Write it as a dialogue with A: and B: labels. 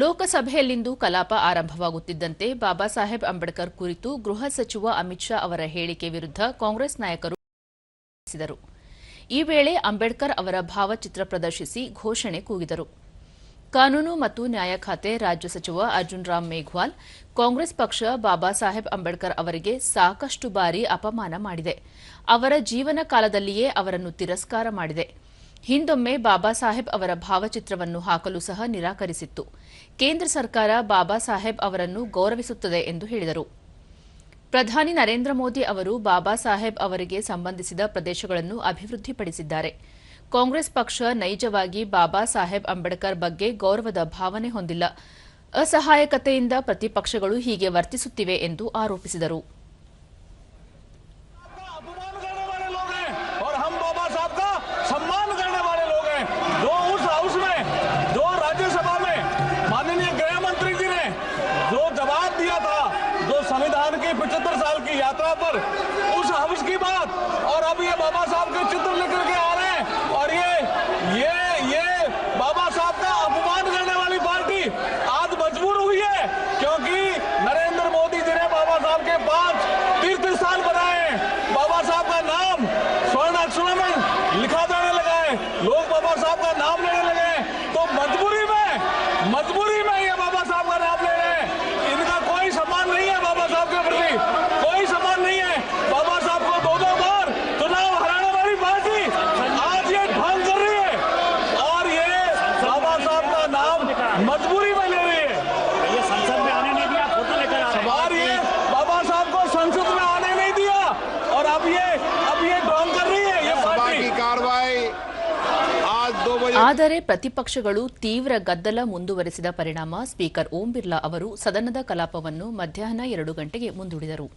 A: ಲೋಕಸಭೆಯಲ್ಲಿಂದು ಕಲಾಪ ಆರಂಭವಾಗುತ್ತಿದ್ದಂತೆ ಬಾಬಾ ಸಾಹೇಬ್ ಅಂಬೇಡ್ಕರ್ ಕುರಿತು ಗೃಹ ಸಚಿವ ಅಮಿತ್ ಶಾ ಅವರ ಹೇಳಿಕೆ ವಿರುದ್ಧ ಕಾಂಗ್ರೆಸ್ ನಾಯಕರು ನಡೆಸಿದರು ಈ ವೇಳೆ ಅಂಬೇಡ್ಕರ್ ಅವರ ಭಾವಚಿತ್ರ ಪ್ರದರ್ಶಿಸಿ ಘೋಷಣೆ ಕೂಗಿದರು. ಕಾನೂನು ಮತ್ತು ನ್ಯಾಯ ಖಾತೆ ರಾಜ್ಯ ಸಚಿವ ಅರ್ಜುನ್ ರಾಮ್ ಮೇಘ್ವಾಲ್, ಕಾಂಗ್ರೆಸ್ ಪಕ್ಷ ಬಾಬಾ ಸಾಹೇಬ್ ಅಂಬೇಡ್ಕರ್ ಅವರಿಗೆ ಸಾಕಷ್ಟು ಬಾರಿ ಅಪಮಾನ ಮಾಡಿದೆ. ಅವರ ಜೀವನ ಕಾಲದಲ್ಲಿಯೇ ಅವರನ್ನು ತಿರಸ್ಕಾರ ಮಾಡಿದೆ. ಹಿಂದೊಮ್ಮೆ ಬಾಬಾ ಸಾಹೇಬ್ ಅವರ ಭಾವಚಿತ್ರವನ್ನು ಹಾಕಲು ಸಹ ನಿರಾಕರಿಸಿತ್ತು. ಕೇಂದ್ರ ಸರ್ಕಾರ ಬಾಬಾ ಸಾಹೇಬ್ ಅವರನ್ನು ಗೌರವಿಸುತ್ತದೆ ಎಂದು ಹೇಳಿದರು. ಪ್ರಧಾನಿ ನರೇಂದ್ರ ಮೋದಿ ಅವರು ಬಾಬಾ ಸಾಹೇಬ್ ಅವರಿಗೆ ಸಂಬಂಧಿಸಿದ ಪ್ರದೇಶಗಳನ್ನು ಅಭಿವೃದ್ಧಿಪಡಿಸಿದ್ದಾರೆ. ಕಾಂಗ್ರೆಸ್ ಪಕ್ಷ ನೈಜವಾಗಿ ಬಾಬಾ ಸಾಹೇಬ್ ಅಂಬೇಡ್ಕರ್ ಬಗ್ಗೆ ಗೌರವದ ಭಾವನೆ ಹೊಂದಿಲ್ಲ. ಅಸಹಾಯಕತೆಯಿಂದ ಪ್ರತಿಪಕ್ಷಗಳು ಹೀಗೆ ವರ್ತಿಸುತ್ತಿವೆ ಎಂದು ಆರೋಪಿಸಿದರು.
B: दिया था जो संविधान की पचहत्तर साल की यात्रा पर मजबूरी में ले रही है
C: ये संसद में आने नहीं दिया फोटो लेकर आ रहे हैं
B: और ये बाबा साहब को संसद में आने नहीं दिया और अब ये अब ये ढोंग कर रही है ये
D: सभा
B: पार्टी
D: की कार्रवाई आज दो बजे
A: ಆದರೆ ಪ್ರತಿಪಕ್ಷಗಳು ತೀವ್ರ ಗದ್ದಲ ಮುಂದುವರೆಸಿದ ಪರಿಣಾಮ ಸ್ಪೀಕರ್ ಓಂ ಬಿರ್ಲಾ ಅವರು ಸದನದ ಕಲಾಪವನ್ನು ಮಧ್ಯಾಹ್ನ ಎರಡು ಗಂಟೆಗೆ ಮುಂದೂಡಿದರು